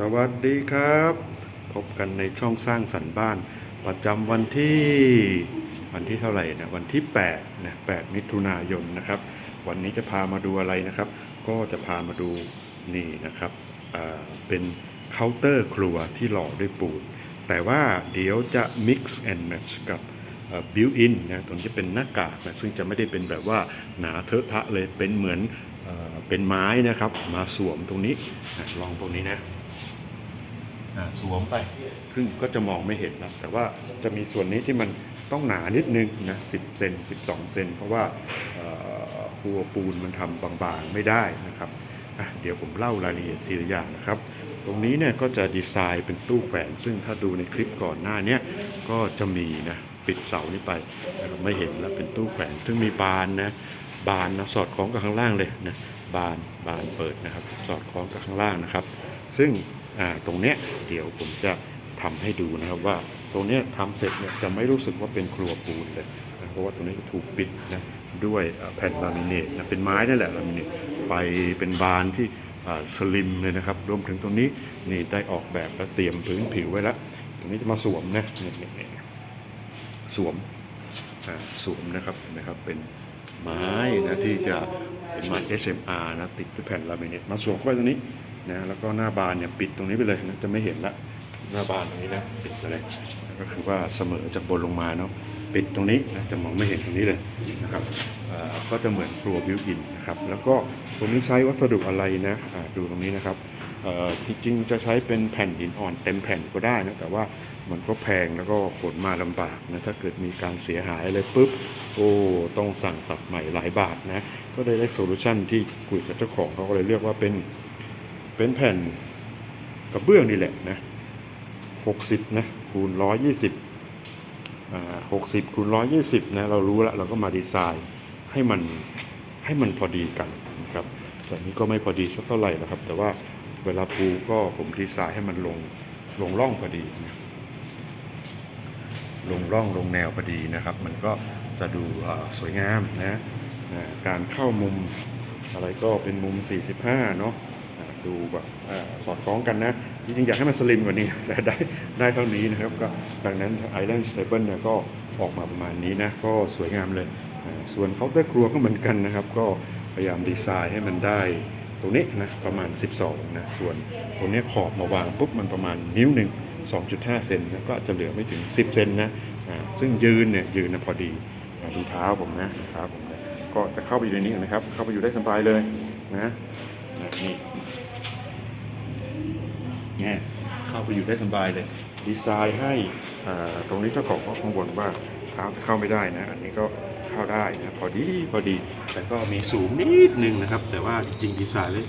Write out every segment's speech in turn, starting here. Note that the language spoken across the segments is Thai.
สวัสดีครับ พบกันในช่องสร้างสรรค์บ้าน ประจำวันที่วันที่เท่าไหร่นะวันที่8นะ8มิถุนายนนะครับ วันนี้จะพามาดูอะไรนะครับ ก็จะพามาดูนี่นะครับเป็นเคาน์เตอร์ครัวที่หล่อด้วยปูน แต่ว่าเดี๋ยวจะ mix and match กับบิวอินนะตรงนี้เป็นหน้ากากนะซึ่งจะไม่ได้เป็นแบบว่าหนาเทอะทะเลยเป็นเหมือนเป็นไม้นะครับ มาสวมตรงนี้ลองตรงนี้นะ อ่าสวมไป ซึ่งก็จะมองไม่เห็นนะแต่ว่าจะมีส่วนนี้ที่มันต้องหนานิดนึงนะ10เซน12 เซนเพราะว่าเอ่อครัวปูนมันทำบางๆไม่ได้นะครับอะเดี๋ยวผมเล่ารายละเอียดทีละอย่างนะครับ ตรงนี้เนี่ยก็จะดีไซน์เป็นตู้แขวน ซึ่งถ้าดูในคลิปก่อนหน้าเนี้ยก็จะมีนะปิดเสานี้ไปนะครับไม่เห็นแล้วเป็นตู้แขวนซึ่งมีบานนะบานนะสอดคล้องกับข้างล่างเลยนะบานบานเปิดนะครับ สอดคล้องกับข้างล่างนะครับ ซึ่ง ตรงเนี้ยเดี๋ยวผมจะทำให้ดูนะครับว่าตรงเนี้ยทำเสร็จเนี่ยจะไม่รู้สึกว่าเป็นครัวปูนเลยนะเพราะว่าตรงนี้ถูกปิดนะด้วยแผ่นลามิเนตนะเป็นไม้นั่นแหละลามิเนตไปเป็นบานที่อ่าสลิมเลยนะครับรวมถึงตรงนี้นี่ได้ออกแบบและเตรียมพื้นผิวไว้แล้วตรงนี้จะมาสวมนะนี่นี่สวมอ่าสวมนะครับนะครับเป็นไม้นะที่จะเป็นไม้ SMR นะติดด้วยแผ่นลามิเนตมาสวมเข้าไปตรงนี้ นะแล้วก็หน้าบานเนี่ยปิดตรงนี้ไปเลยนะจะไม่เห็นละหน้าบานตรงนี้นะปิดไปเลยก็คือว่าเสมอจากบนลงมาเนาะปิดตรงนี้นะจะมองไม่เห็นตรงนี้เลยนะครับก็จะเหมือนครัวบิวอินนะครับแล้วก็ตรงนี้ใช้วัสดุอะไรนะดูตรงนี้นะครับที่จริงจะใช้เป็นแผ่นหินอ่อนเต็มแผ่นก็ได้นะแต่ว่ามันก็แพงแล้วก็ขนมาลำบากนะถ้าเกิดมีการเสียหายอะไรปุ๊บโอ้ต้องสั่งตัดใหม่หลายบาทนะก็ได้ได้โซลูชันที่คุยกับเจ้าของเขาก็เลยเรียกว่าเป็น เป็นแผ่นกระเบื้องนี่แหละนะ60นะคูณ120อ่า60คูณ120นะเรารู้แล้วเราก็มาดีไซน์ให้มันให้มันพอดีกันนะครับแต่นี้ก็ไม่พอดีสักเท่าไหร่นะครับ แต่ว่าเวลาปูก็ผมดีไซน์ให้มันลงลงร่องพอดีนะลงร่องลงแนวพอดีนะครับ มันก็จะดูสวยงามนะอ่าการเข้ามุมอะไรก็เป็นมุม 45 เนาะ ดูแบบอสอดคล้องกันนะ จริงๆ อยากให้มันสลิมกว่านี้ แต่ได้ได้เท่านี้นะครับ ก็ดังนั้น Island Stable เนี่ยก็ออกมาประมาณนี้นะ ก็สวยงามเลย ส่วนเคาน์เตอร์ครัวก็เหมือนกันนะครับ ก็พยายามดีไซน์ให้มันได้ตรงนี้นะประมาณ 12 นะ ส่วนตรงนี้ขอบมาวางปุ๊บมันประมาณนิ้วหนึ่ง2.5 เซนนะก็จะเหลือไม่ถึง 10 เซนนะซึ่งยืนเนี่ยยืนนะพอดีดูเท้าผมนะเท้าผมนะก็จะเข้าไปอยู่ในนี้นะครับ เข้าไปอยู่ได้สบายเลยนะ นะนี่ เนี่ยเข้าไปอยู่ได้สบายเลย ดีไซน์ให้ตรงนี้เจ้าของเขาข้างบนว่าเท้าเข้าไม่ได้นะ อันนี้ก็เข้าได้นะพอดีพอดี แต่ก็มีสูงนิดนึงนะครับ แต่ว่าจริงดีไซน์เลย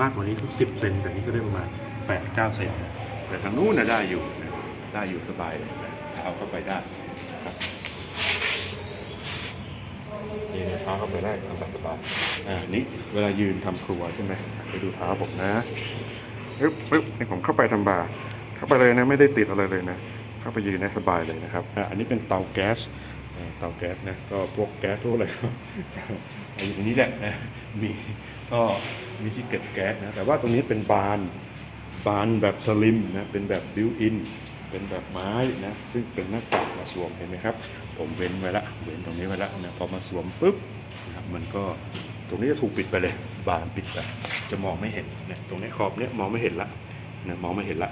มากกว่านี้สักสิบเซนแต่นี้ก็ได้ประมาณ8ปดเก้าเซนแต่ทางนู้นนะได้อยู่ได้อยู่สบายเลยนะเอาเข้าไปได้นะครับนี่นะเท้าเข้าไปได้สบายสบายๆอ่านี่เวลายืนทำครัวใช่ไหมไปดูเท้าผมนะ ปึ๊บปึ๊บนี่ผมเข้าไปทำบาร์เข้าไปเลยนะไม่ได้ติดอะไรเลยนะ เข้าไปยืนได้สบายเลยนะครับอ่าอันนี้เป็นเตาแก๊สเตาแก๊สนะก็พวกแก๊สพวกอะไรก็อยู่ตรงนี้แหละนะมีก็มีที่เก็บแก๊สนะแต่ว่าตรงนี้เป็นบานบานแบบสลิมนะเป็นแบบบิวอิน เป็นแบบไม้นะซึ่งเป็นหน้ากากมาสวมเห็นไหมครับ ผมเว้นไว้ละเว้นตรงนี้ไว้ละนะพอมาสวมปุ๊บนะครับมันก็ตรงนี้จะถูกปิดไปเลยบานปิดไปจะมองไม่เห็นเนี่ยตรงนี้ขอบเนี้ยมองไม่เห็นละนะมองไม่เห็นละ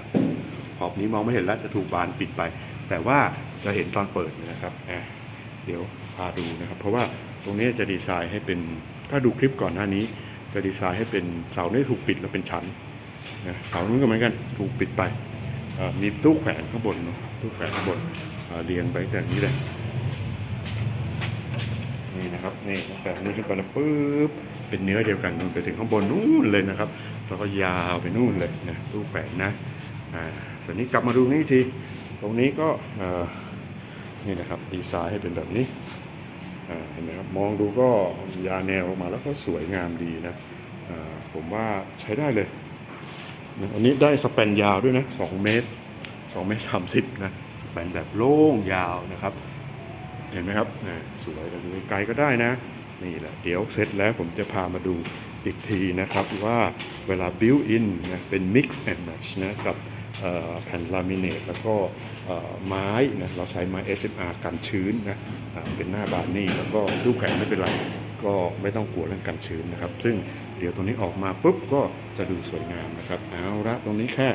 ขอบนี้มองไม่เห็นละจะถูกบานปิดไป แต่ว่าจะเห็นตอนเปิดนะครับอะเดี๋ยวพาดูนะครับ เพราะว่าตรงนี้จะดีไซน์ให้เป็นถ้าดูคลิปก่อนหน้านี้ จะดีไซน์ให้เป็นเสาเนี่ยถูกปิดแล้วเป็นชั้นนะเสานู้นก็เหมือนกันถูกปิดไป มีตู้แขวนข้างบนเนอะตู้แขวนข้างบนเรียงไปแบบนี้เลยนี่นะครับนี่แบบนี้ขึ้นไปแล้วปุ๊บเป็นเนื้อเดียวกันมันไปถึงข้างบนนู่นเลยนะครับแล้วก็ยาวไปนู่นเลยนะตู้แขวนนะอ่าส่วนนี้กลับมาดูนี่ที ตรงนี้ก็นี่นะครับดีไซน์ให้เป็นแบบนี้เห็นไหมครับมองดูก็ยาแนวออกมาแล้วก็สวยงามดีนะผมว่าใช้ได้เลย อันนี้ได้สแปนยาวด้วยนะ2เมตร2เมตร30นะสแปนแบบโล่งยาวนะครับ เห็นไหมครับสวยแต่ดูไกลก็ได้นะ นี่แหละ เดี๋ยวเสร็จแล้วผมจะพามาดูอีกทีนะครับว่าเวลา build in นะเป็น mix and match นะกับแผ่นลามิเนตแล้วก็ไม้นะเราใช้ไม้ SMR กันชื้นนะเป็นหน้าบานนี่แล้วก็รูปแขวนไม่เป็นไร ก็ไม่ต้องกลัวเรื่องกันชื้นนะครับ ซึ่ง เดี๋ยวตรงนี้ออกมาปุ๊บก็จะดูสวยงามนะครับเอาละตรงนี้แค่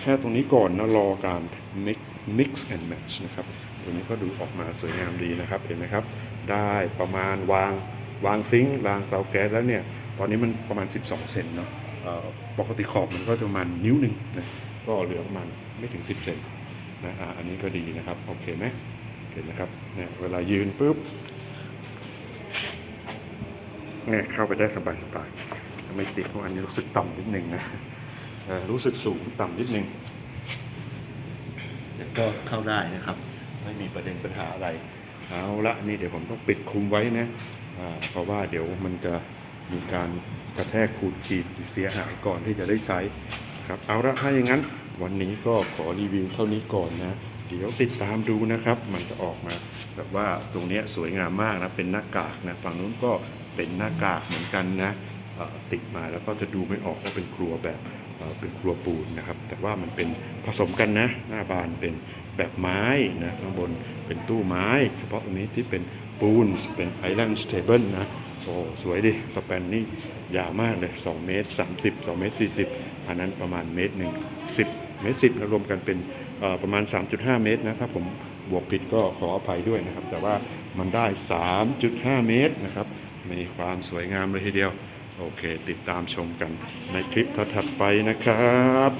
แค่ตรงนี้ก่อนนะรอการ mix mix and match นะครับตรงนี้ก็ดูออกมาสวยงามดีนะครับเห็นไหมครับ ได้ประมาณวางวางซิงค์วางเตาแก๊สแล้วเนี่ยตอนนี้มันประมาณ 12 เซนเนาะปกติขอบมันก็จะประมาณนิ้วหนึ่งนะก็เหลือประมาณไม่ถึง 10 เซนนะอันนี้ก็ดีนะครับ โอเคไหมเห็นนะครับเนี่ยเวลายืนปุ๊บเนี่ยเข้าไปได้สบายสบายๆ ไม่ติดเพราะอันนี้รู้สึกต่ำนิดนึงนะเอ่อรู้สึกสูงต่ำนิดนึงแต่ก็เข้าได้นะครับ ไม่มีประเด็นปัญหาอะไร เอาละนี่เดี๋ยวผมต้องปิดคลุมไว้นะอ่าเพราะว่าเดี๋ยวมันจะมีการกระแทกขูดขีดเสียหายก่อนที่จะได้ใช้ครับเอาละถ้าอย่างนั้น วันนี้ก็ขอรีวิวเท่านี้ก่อนนะเดี๋ยวติดตามดูนะครับ มันจะออกมาแบบว่าตรงเนี้ยสวยงามมากนะเป็นหน้ากากนะฝั่งนู้นก็เป็นหน้ากากเหมือนกันนะเอ่อ ติดมาแล้วก็จะดูไม่ออกว่าเป็นครัวแบบเป็นครัวปูนนะครับ แต่ว่ามันเป็นผสมกันนะ หน้าบานเป็นแบบไม้นะข้างบนเป็นตู้ไม้ เฉพาะตรงนี้ที่เป็นปูนเป็นไอแลนด์สเตเบิลนะโอ้สวยดิ สแปนนี่ยาวมากเลย 2 เมตร 30 2 เมตร 40 อันนั้นประมาณเมตรหนึ่ง10 เมตร 10นะรวมกันเป็นประมาณ 3.5 เมตรนะถ้าผมบวกผิดก็ขออภัยด้วยนะครับ แต่ว่ามันได้ 3.5 เมตรนะครับมีความสวยงามเลยทีเดียว โอเคติดตามชมกันในคลิปถัดไปนะครับ